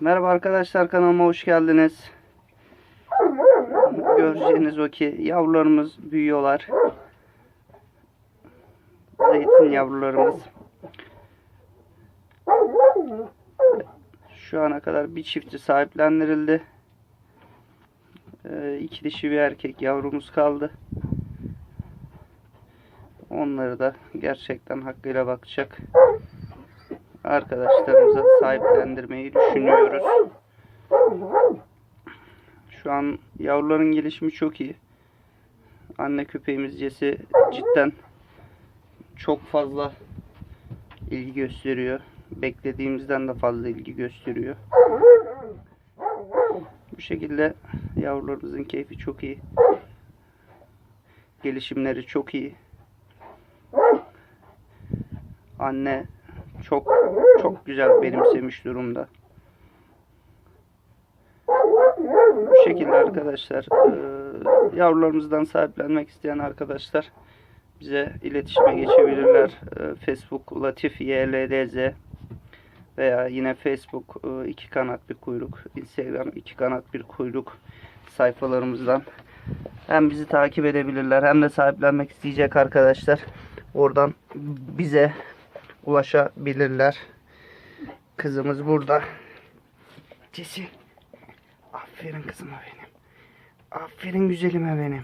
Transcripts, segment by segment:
Merhaba arkadaşlar kanalıma hoş geldiniz. Göreceğiniz o ki yavrularımız büyüyorlar. Zeytin yavrularımız. Şu ana kadar bir çifti sahiplendirildi. Ee, iki dişi bir erkek yavrumuz kaldı. Onları da gerçekten hakkıyla bakacak arkadaşlarımıza sahiplendirmeyi düşünüyoruz. Şu an yavruların gelişimi çok iyi. Anne köpeğimiz Cesi cidden çok fazla ilgi gösteriyor. Beklediğimizden de fazla ilgi gösteriyor. Bu şekilde yavrularımızın keyfi çok iyi. Gelişimleri çok iyi. Anne çok çok güzel benimsemiş durumda. Bu şekilde arkadaşlar eee, yavrularımızdan sahiplenmek isteyen arkadaşlar bize iletişime geçebilirler. Eee, Facebook Latif YLDZ veya yine Facebook eee, iki kanat bir kuyruk, Instagram iki kanat bir kuyruk sayfalarımızdan hem bizi takip edebilirler hem de sahiplenmek isteyecek arkadaşlar oradan bize ulaşabilirler. Kızımız burada. Cesi. Aferin kızıma benim. Aferin güzelime benim.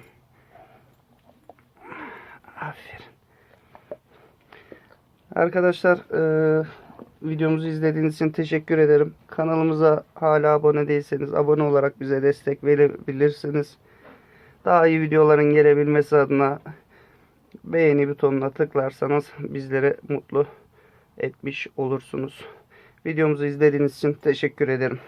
Aferin. Arkadaşlar eee, videomuzu izlediğiniz için teşekkür ederim. Kanalımıza hala abone değilseniz abone olarak bize destek verebilirsiniz. Daha iyi videoların gelebilmesi adına beğeni butonuna tıklarsanız bizleri mutlu etmiş olursunuz. Videomuzu izlediğiniz için teşekkür ederim.